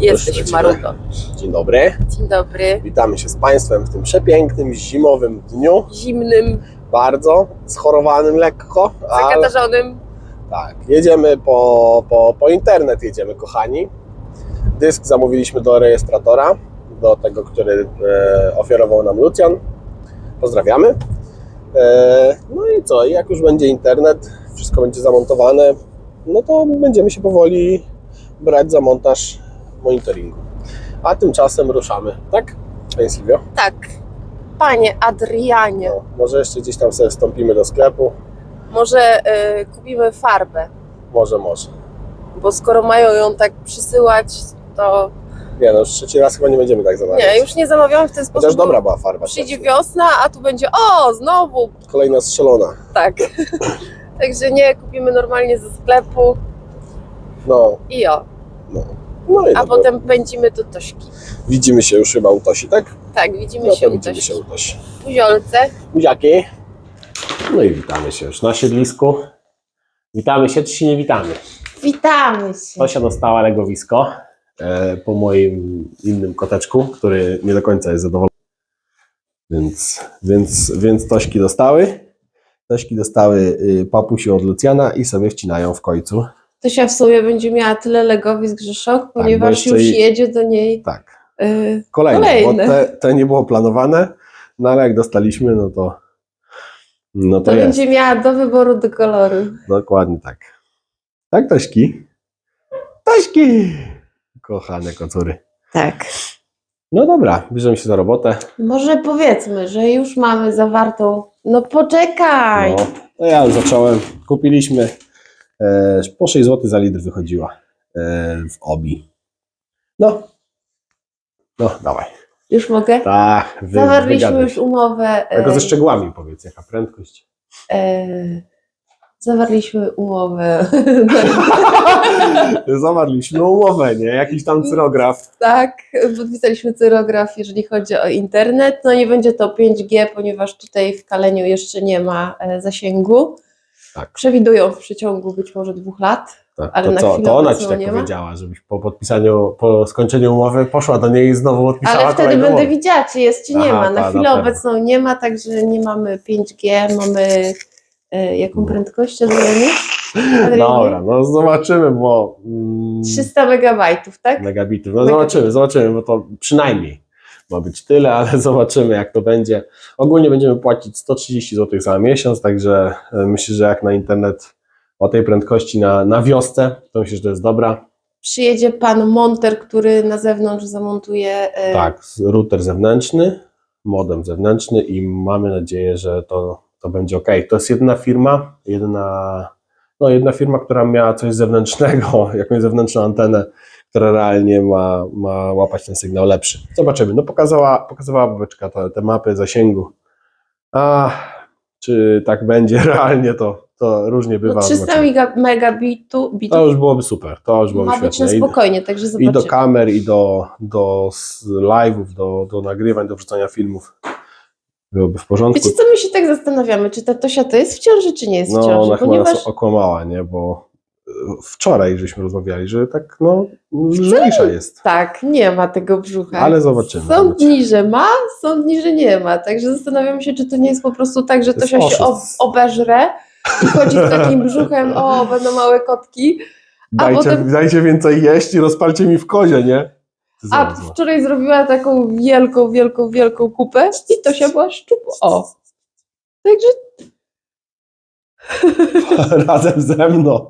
Jesteś. Maruto. Dzień dobry. Dzień dobry. Witamy się z Państwem w tym przepięknym, zimowym dniu. Zimnym, Bardzo schorowanym lekko, ale zakatarzonym. tak, jedziemy po, po, po internet, jedziemy kochani. Dysk zamówiliśmy do rejestratora, do tego, który e, ofiarował nam Lucjan. Pozdrawiamy. E, no i co, jak już będzie internet, wszystko będzie zamontowane, no to będziemy się powoli brać za montaż monitoringu. A tymczasem ruszamy, tak? Panie Silvio? Tak. Panie Adrianie, No, może jeszcze gdzieś tam sobie wstąpimy do sklepu. może y, kupimy farbę, Może, może. bo skoro mają ją tak przysyłać, to Nie no, już trzeci raz chyba nie będziemy tak zamawiać. nie, już nie zamawiamy w ten sposób. Chociaż bo dobra była farba. Przyjdzie wiosna, a tu będzie o, znowu, Kolejna strzelona. tak. Także nie, kupimy normalnie ze sklepu No, i o. no. No i A dobra. potem pędzimy do Tośki. Widzimy się już chyba u Tosi, tak? Tak, widzimy No się to u widzimy Tośki. się u Tosi. Buziolce. Buziaki. No i witamy się już na siedlisku. Witamy się, czy się nie witamy? Witamy się. Tosia dostała legowisko e, po moim innym koteczku, który nie do końca jest zadowolony. Więc, więc, więc Tośki dostały. Tośki dostały y, papusi od Lucjana i sobie wcinają w końcu. Tosia w sumie będzie miała tyle legowisk, że szok, ponieważ jeszcze już i- jedzie do niej Tak. y, Kolejne, Kolejne. bo te, te nie było planowane, no ale jak dostaliśmy, no to no to, to jest. będzie miała do wyboru do koloru. Dokładnie tak. Tak, Tośki? Tośki! Kochane kocury. Tak. No dobra, bierzemy się za robotę. Może powiedzmy, że już mamy zawartą. No poczekaj! No, to ja już zacząłem. Kupiliśmy po 6 zł za litr wychodziła e, w obi. No. No, dawaj. Już mogę? Tak, wy, Zawarliśmy już umowę. Tylko ze e, szczegółami powiedz, jaka prędkość. e, zawarliśmy umowę. Zawarliśmy umowę, nie? Jakiś tam cyrograf. tak, podpisaliśmy cyrograf, jeżeli chodzi o internet. No nie będzie to 5G, ponieważ tutaj w Kaleniu jeszcze nie ma e, zasięgu. Tak. Przewidują w przeciągu być może dwóch lat. Tak, Ale to, na co, chwilę to ona ci tak nie powiedziała, żebyś po podpisaniu, po skończeniu umowy poszła do niej i znowu odpisała Ale wtedy będę umowę. widziała, czy jest, czy nie Aha, ma. Na tak, chwilę na obecną nie ma, także nie mamy 5G, mamy e, jaką No. prędkość? Adrianie? Dobra, no zobaczymy, bo... Mm, 300 megabajtów, tak? megabitów. No Megabitów. zobaczymy, zobaczymy, bo to przynajmniej ma być tyle, ale zobaczymy jak to będzie. Ogólnie będziemy płacić 130 zł za miesiąc, także e, myślę, że jak na internet o tej prędkości na, na wiosce, to myślę, że to jest dobra. Przyjedzie pan monter, który na zewnątrz zamontuje. e, Tak, router zewnętrzny, modem zewnętrzny i mamy nadzieję, że to, to będzie ok. To jest jedna firma, jedna, no jedna firma, która miała coś zewnętrznego, jakąś zewnętrzną antenę, która realnie ma, ma łapać ten sygnał lepszy. Zobaczymy. No pokazała, pokazywała babeczka te, te mapy zasięgu. A czy tak będzie realnie, to, to różnie bywa. No 300 Zobaczymy. mega- megabitu To bitów już byłoby super, to już byłoby ma być na świetne. I- spokojnie, także i zobaczymy. do kamer, i do, do live'ów, do, do nagrywań, do wrzucania filmów. Byłoby w porządku. Wiecie co, my się tak zastanawiamy, czy ta Tosia to jest w ciąży, czy nie jest w No, ciąży, ona chyba ponieważ nas okłamała, nie? Bo wczoraj żeśmy rozmawiali, że tak, no, lżejsza jest. tak, nie ma tego brzucha. Ale zobaczymy. Są dni, że ma, są dni, że nie ma. Także zastanawiam się, czy to nie jest po prostu tak, że To się ob obeżre i chodzi z takim brzuchem, o, będą małe kotki. A Dajcie, potem- dajcie więcej jeść i rozpalcie mi w kozie, nie? A wczoraj zrobiła taką wielką, wielką, wielką kupę i Tosia była szczupła. O. Także Razem ze mną.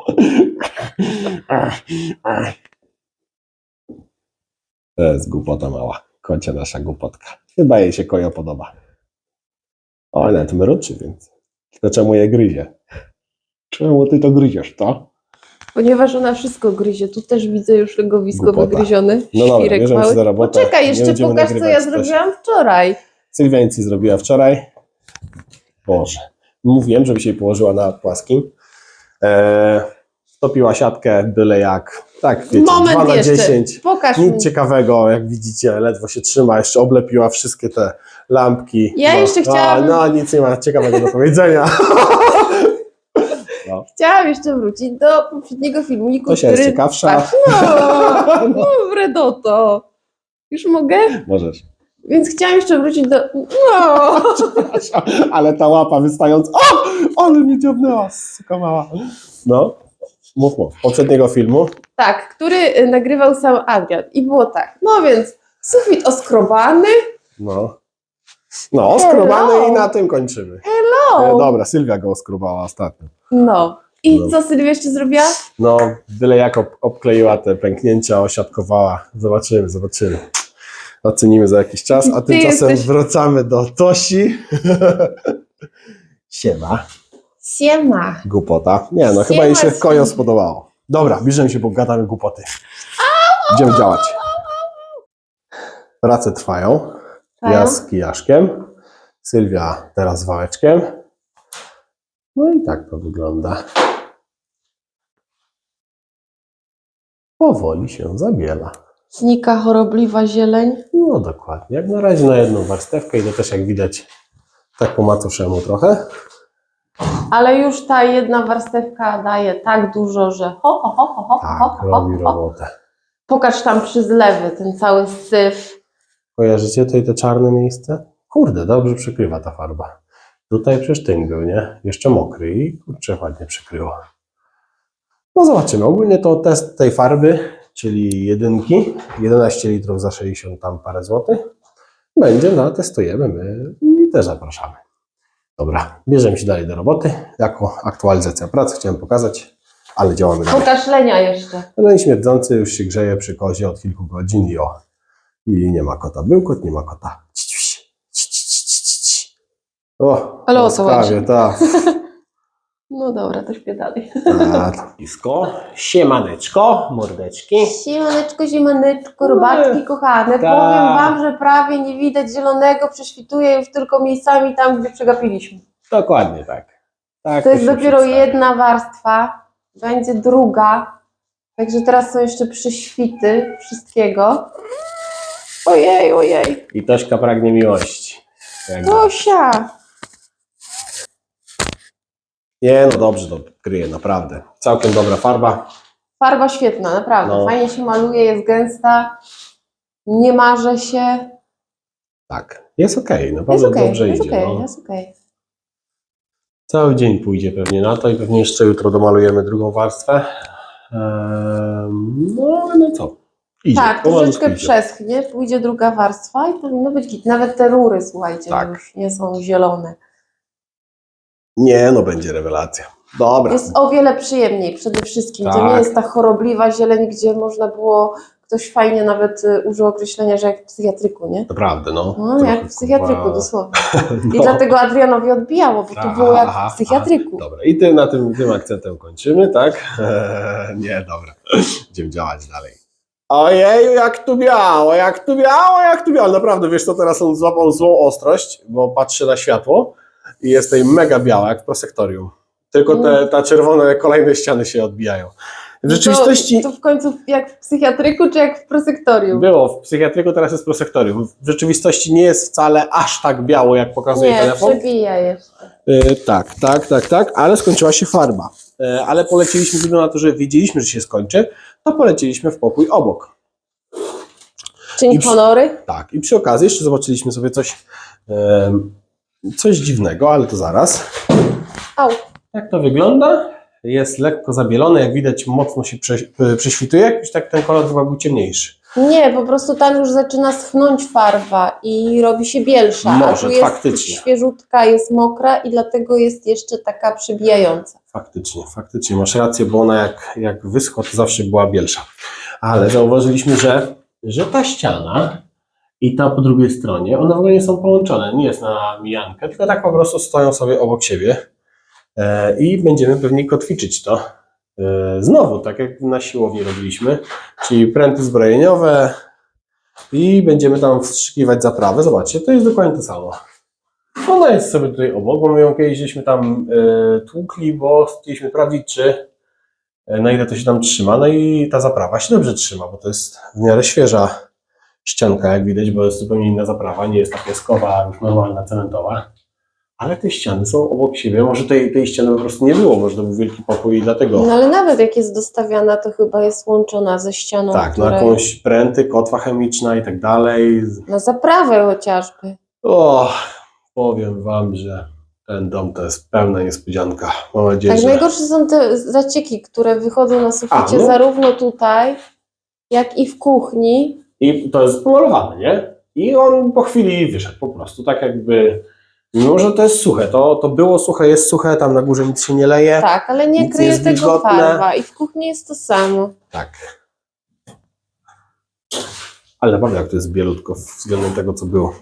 To jest głupota mała. Kocia nasza głupotka. Chyba jej się koja podoba. O, ale nawet mruczy, więc. To czemu je gryzie? Czemu ty to gryziesz, to? ponieważ ona wszystko gryzie, tu też widzę już legowisko Głupota. wygryziony. No dobra, świrek bierzemy się mały. za robotę. Poczekaj, Nie jeszcze będziemy pokaż, co ja też. zrobiłam wczoraj. Sylwia nic nie zrobiła wczoraj. Boże. Mówiłem, żeby się jej położyła na płaskim. Eee, topiła siatkę, byle jak. Tak, wiecie, Moment 2 na jeszcze. 10. Pokaż mi. Nic ciekawego, jak widzicie, ledwo się trzyma, jeszcze oblepiła wszystkie te lampki. Ja jeszcze chciałabym- No, no, nic nie ma ciekawego do powiedzenia. Chciałam jeszcze wrócić do poprzedniego filmiku, który... jest ciekawsza. Patrz, no, Dobre do to. Już mogę? Możesz. Więc chciałam jeszcze wrócić do... No! Ale ta łapa wystając. O! Ale mnie dziobnęła, suka mała. No, mów, mów. Poprzedniego filmu. Tak, który y, nagrywał sam Adrian. I było tak, no więc sufit oskrobany. No. No, oskrobany Hello. i na tym kończymy. Hello! E, dobra, Sylwia go oskrobała ostatnio. No. I No. co Sylwia jeszcze zrobiła? No, byle jak ob- obkleiła te pęknięcia, osiadkowała. Zobaczymy, zobaczymy. Ocenimy za jakiś czas, a Ty tymczasem jesteś- wracamy do Tosi. Siema. Siema. Głupota. Nie, no chyba jej się siema. kojo spodobało. Dobra, bierzemy się, bo gadamy głupoty. Idziemy działać. Prace trwają. Ja z kijaszkiem. Sylwia teraz z wałeczkiem. No i tak to wygląda. Powoli się zabiela. Znika chorobliwa zieleń. No dokładnie. Jak na razie na jedną warstewkę i to też jak widać tak po macoszemu trochę. Ale już ta jedna warstewka daje tak dużo, że ho, ho, ho, ho, ho, Tak, ho, ho, robi ho. robotę. Pokaż tam przy zlewy ten cały syf. Kojarzycie tutaj te czarne miejsce? Kurde, dobrze przykrywa ta farba. Tutaj przecież tynk był, nie? Jeszcze mokry i kurczę, ładnie przykryło. No zobaczymy. Ogólnie to test tej farby, czyli jedynki, 11 litrów za 60 tam parę złotych, będzie na testujemy my i też zapraszamy. Dobra, bierzemy się dalej do roboty. Jako aktualizacja pracy chciałem pokazać, ale działamy dalej. Pokaż lenia jeszcze. Ten śmierdzący już się grzeje przy kozie od kilku godzin i o. I nie ma kota. Był kot, nie ma kota. Ci, ci, ci, ci, ci. O, Ale o co chodzi? tak. No dobra, to śpię dalej. Blisko. Siemaneczko, mordeczki. Siemaneczko, ziemaneczko, robaczki kochane. Tak. Powiem Wam, że prawie nie widać zielonego, prześwituje już tylko miejscami tam, gdzie przegapiliśmy. Dokładnie tak. tak To jest dopiero przedstawia. jedna warstwa, będzie druga. Także teraz są jeszcze przyświty wszystkiego. Ojej, ojej. I Tośka pragnie miłości. Jak Tosia! Nie, no dobrze to kryje, naprawdę. Całkiem dobra farba. Farba świetna, naprawdę. No. Fajnie się maluje, jest gęsta. Nie marzę się. Tak, jest okej, Jest naprawdę okej, dobrze jest idzie. okej, no. jest okej. Cały dzień pójdzie pewnie na to i pewnie jeszcze jutro domalujemy drugą warstwę. Ehm, no ale no co? Idzie. Tak, pomalutku troszeczkę idzie. przeschnie, pójdzie druga warstwa i powinno być git. Nawet te rury, słuchajcie, Tak. już nie są zielone. Nie, no będzie rewelacja. Dobra. Jest o wiele przyjemniej przede wszystkim. To Tak. nie jest ta chorobliwa zieleń, gdzie można było, ktoś fajnie nawet y, użył określenia, że jak w psychiatryku, nie? Naprawdę, no. No, Trochę, jak w psychiatryku, kurwa, dosłownie. I no. dlatego Adrianowi odbijało, bo to Aha, było jak aha, w psychiatryku. Dobra, i ty na tym, tym akcentem kończymy, tak? nie, dobra. Idziemy działać dalej. Ojeju, jak tu biało, jak tu biało, jak tu biało. Naprawdę, wiesz co, teraz on złapał złą ostrość, bo patrzy na światło i jest tutaj mega biała, jak w prosektorium. Tylko te, ta czerwone kolejne ściany się odbijają. W rzeczywistości To, to w końcu jak w psychiatryku, czy jak w prosektorium? było, w psychiatryku teraz jest prosektorium. W rzeczywistości nie jest wcale aż tak biało, jak pokazuje Nie, telefon. przebija jeszcze. E, tak, tak, tak, tak, ale skończyła się farba. E, ale poleciliśmy, ze względu na to, że wiedzieliśmy, że się skończy, to poleciliśmy w pokój obok. Czyń I przy- honory? Tak, i przy okazji jeszcze zobaczyliśmy sobie coś, em, coś dziwnego, ale to zaraz. Au. Jak to wygląda? Jest lekko zabielone, jak widać mocno się prze, prześwituje, już tak ten kolor chyba był ciemniejszy. Nie, po prostu tam już zaczyna schnąć farba i robi się bielsza. a Może, tu jest faktycznie. świeżutka, jest mokra i dlatego jest jeszcze taka przebijająca. Faktycznie, faktycznie, masz rację, bo ona jak, jak wyschła, to zawsze była bielsza. Ale zauważyliśmy, że, że ta ściana i ta po drugiej stronie, one w ogóle nie są połączone, nie jest na mijankę, tylko tak po prostu stoją sobie obok siebie e, i będziemy pewnie kotwiczyć to e, znowu, tak jak na siłowni robiliśmy, czyli pręty zbrojeniowe i będziemy tam wstrzykiwać zaprawę. Zobaczcie, to jest dokładnie to samo. Ona jest sobie tutaj obok, bo my ją kiedyś żeśmy tam e, tłukli, bo chcieliśmy sprawdzić, czy na ile to się tam trzyma. No i ta zaprawa się dobrze trzyma, bo to jest w miarę świeża ścianka, jak widać, bo jest zupełnie inna zaprawa, nie jest ta pieskowa, już normalna, cementowa. Ale te ściany są obok siebie. Może tej, tej ściany po prostu nie było, może to był wielki pokój i dlatego. No ale nawet jak jest dostawiana, to chyba jest łączona ze ścianą, tak, na która... jakąś pręty, kotwa chemiczna i tak dalej. Na zaprawę chociażby. O, powiem wam, że ten dom to jest pełna niespodzianka. Mam nadzieję, Tak, że... najgorsze są te zacieki, które wychodzą na suficie, A, no. zarówno tutaj, jak i w kuchni. I to jest pomalowane, nie? I on po chwili wyszedł po prostu, tak jakby... Mimo, że to jest suche, to, to było suche, jest suche, tam na górze nic się nie leje. Tak, ale nie Nic kryje jest tego wilgotne. farba. I w kuchni jest to samo. Tak. Ale naprawdę jak to jest bielutko względem tego, co było.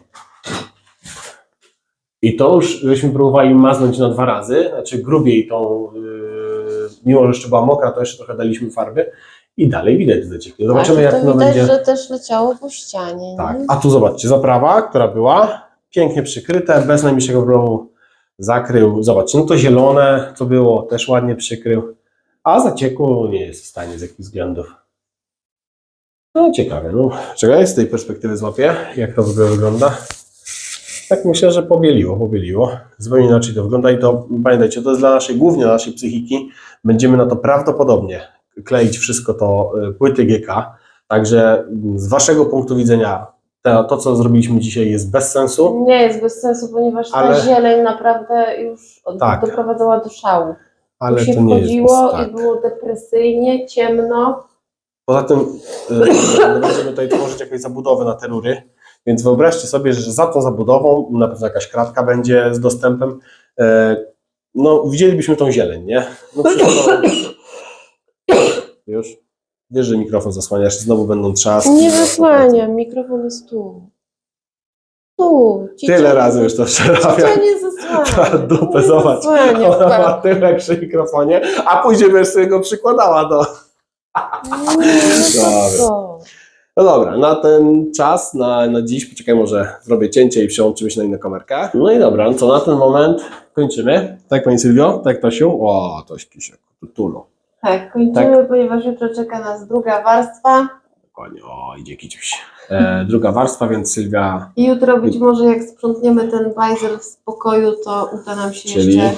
I to już żeśmy próbowali maznąć na dwa razy, znaczy grubiej tą, yy, mimo że jeszcze była mokra, to jeszcze trochę daliśmy farby i dalej widać zacieki. Zobaczymy jak to to widać, będzie. że też leciało po ścianie. nie? Tak, a tu zobaczcie, zaprawa, która była pięknie przykryte, bez najmniejszego problemu zakrył. Zobaczcie, no to zielone, co było, też ładnie przykrył, a zacieku nie jest w stanie z jakichś względów. No ciekawe, no. Czekaj, z tej perspektywy złapię, jak to w ogóle wygląda. Tak myślę, że pobieliło, pobieliło. Zupełnie inaczej to wygląda i to, pamiętajcie, to jest dla naszej, głównie dla naszej psychiki. Będziemy na to prawdopodobnie kleić wszystko to y, płyty GK. Także mm, z waszego punktu widzenia to, to, co zrobiliśmy dzisiaj jest bez sensu, Nie jest bez sensu, ponieważ ta Ale- zieleń naprawdę już Tak. doprowadzała do szału. ale się to nie jest wchodziło bez, tak. i było depresyjnie, ciemno. Poza tym y, nie będziemy tutaj tworzyć jakiejś zabudowy na te rury, więc wyobraźcie sobie, że za tą zabudową na pewno jakaś kratka będzie z dostępem. E, No, widzielibyśmy tą zieleń, nie? No. Już? Wiesz, że mikrofon zasłaniasz, znowu będą trzaski. Nie zasłaniam, mikrofon jest tu. Tu. Cicia Tyle razy już to przerabiam. Cicia nie zasłania. Ta dupę, nie zobacz. Zasłania, Ona ma tyłek przy mikrofonie, a później będziesz sobie go przykładała do... Nie, no? No dobra, na ten czas, na, na dziś, poczekaj, może zrobię cięcie i przełączymy się na inną kamerkę. No i dobra, no to na ten moment kończymy. Tak, Pani Sylwio? Tak, Tosiu? O, Tośki się tulo. Tak, kończymy, ponieważ jutro czeka nas druga warstwa. Dokładnie, o, idzie kiciuś. E, druga warstwa, więc Sylwia, I jutro być może jak sprzątniemy ten bajzer z pokoju, to uda nam się Czyli jeszcze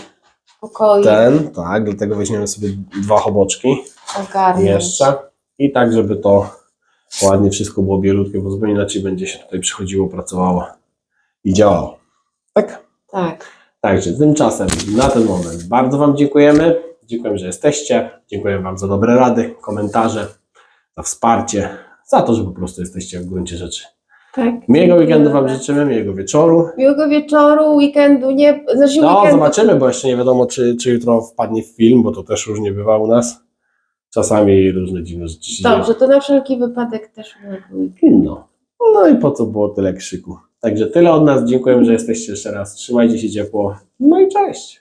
pokoju ten, tak, dlatego weźmiemy sobie dwa choboczki ogarnąć. jeszcze. I tak, żeby to ładnie wszystko było bielutkie, bo zupełnie inaczej będzie się tutaj przychodziło, pracowało i działało. Tak? Tak. Także tymczasem na ten moment bardzo Wam dziękujemy. Dziękujemy, że jesteście. Dziękuję Wam za dobre rady, komentarze, za wsparcie, za to, że po prostu jesteście w gruncie rzeczy. tak. Miłego weekendu Wam życzymy, miłego wieczoru. Miłego wieczoru, weekendu, nie, znaczy No, weekendu. zobaczymy, bo jeszcze nie wiadomo, czy, czy jutro wpadnie w film, bo to też różnie bywa u nas. Czasami różne dziwne rzeczy się Dobrze, to na wszelki wypadek też. No. no i po co było tyle krzyku. Także tyle od nas. Dziękujemy, że jesteście jeszcze raz. Trzymajcie się ciepło. No i cześć.